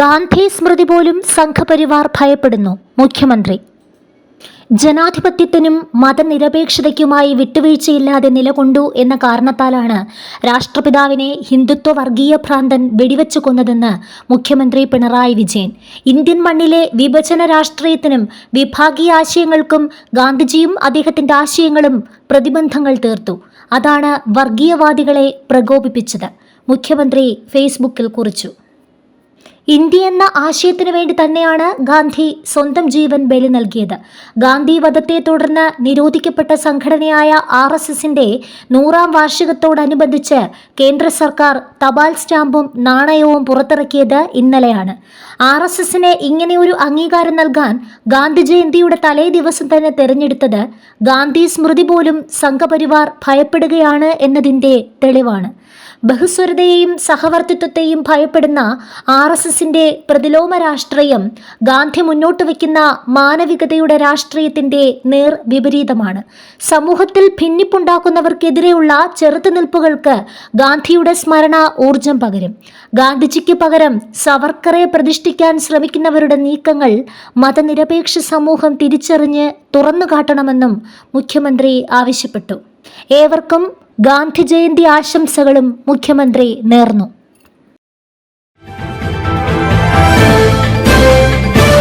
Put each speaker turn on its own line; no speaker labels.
ഗാന്ധി സ്മൃതി പോലും സംഘപരിവാർ ഭയപ്പെടുന്നു. മുഖ്യമന്ത്രി. ജനാധിപത്യത്തിനും മതനിരപേക്ഷതയ്ക്കുമായി വിട്ടുവീഴ്ചയില്ലാതെ നിലകൊണ്ടു എന്ന കാരണത്താലാണ് രാഷ്ട്രപിതാവിനെ ഹിന്ദുത്വ വർഗീയ ഭ്രാന്തൻ വെടിവെച്ചു കൊന്നതെന്ന് മുഖ്യമന്ത്രി പിണറായി വിജയൻ. ഇന്ത്യൻ മണ്ണിലെ വിഭജന രാഷ്ട്രീയത്തിനും വിഭാഗീയ ആശയങ്ങൾക്കും ഗാന്ധിജിയും അദ്ദേഹത്തിന്റെ ആശയങ്ങളും പ്രതിബന്ധങ്ങൾ തീർത്തു. അതാണ് വർഗീയവാദികളെ പ്രകോപിപ്പിച്ചത്. മുഖ്യമന്ത്രി ഫേസ്ബുക്കിൽ കുറിച്ചു. ഇന്ത്യ എന്ന ആശയത്തിനു വേണ്ടി തന്നെയാണ് ഗാന്ധി സ്വന്തം ജീവൻ ബലി നൽകിയത്. ഗാന്ധി വധത്തെ തുടർന്ന് നിരോധിക്കപ്പെട്ട സംഘടനയായ ആർ എസ് എസിന്റെ നൂറാം വാർഷികത്തോടനുബന്ധിച്ച് കേന്ദ്ര സർക്കാർ തപാൽ സ്റ്റാമ്പും നാണയവും പുറത്തിറക്കിയത് ഇന്നലെയാണ്. ആർ എസ് എസിന് ഇങ്ങനെ ഒരു അംഗീകാരം നൽകാൻ ഗാന്ധി ജയന്തിയുടെ തലേ ദിവസം തന്നെ തെരഞ്ഞെടുത്തത് ഗാന്ധി സ്മൃതി പോലും സംഘപരിവാർ ഭയപ്പെടുകയാണ് എന്നതിന്റെ തെളിവാണ്. ബഹുസ്വരതയെയും സഹവർത്തിത്വത്തെയും ഭയപ്പെടുന്ന ആർ എസ് എസിന്റെ പ്രതിലോമ രാഷ്ട്രീയം ഗാന്ധി മുന്നോട്ട് വയ്ക്കുന്ന മാനവികതയുടെ രാഷ്ട്രീയത്തിന്റെ നേർ വിപരീതമാണ്. സമൂഹത്തിൽ ഭിന്നിപ്പുണ്ടാക്കുന്നവർക്കെതിരെയുള്ള ചെറുത്തുനിൽപ്പുകൾക്ക് ഗാന്ധിയുടെ സ്മരണ ഊർജം പകരും. ഗാന്ധിജിക്ക് പകരം സവർക്കറെ പ്രതിഷ്ഠിക്കാൻ ശ്രമിക്കുന്നവരുടെ നീക്കങ്ങൾ മതനിരപേക്ഷ സമൂഹം തിരിച്ചറിഞ്ഞ് തുറന്നു കാട്ടണമെന്നും മുഖ്യമന്ത്രി ആവശ്യപ്പെട്ടു. ഏവർക്കും ഗാന്ധി ജയന്തി ആശംസകളും മുഖ്യമന്ത്രി നേർന്നു.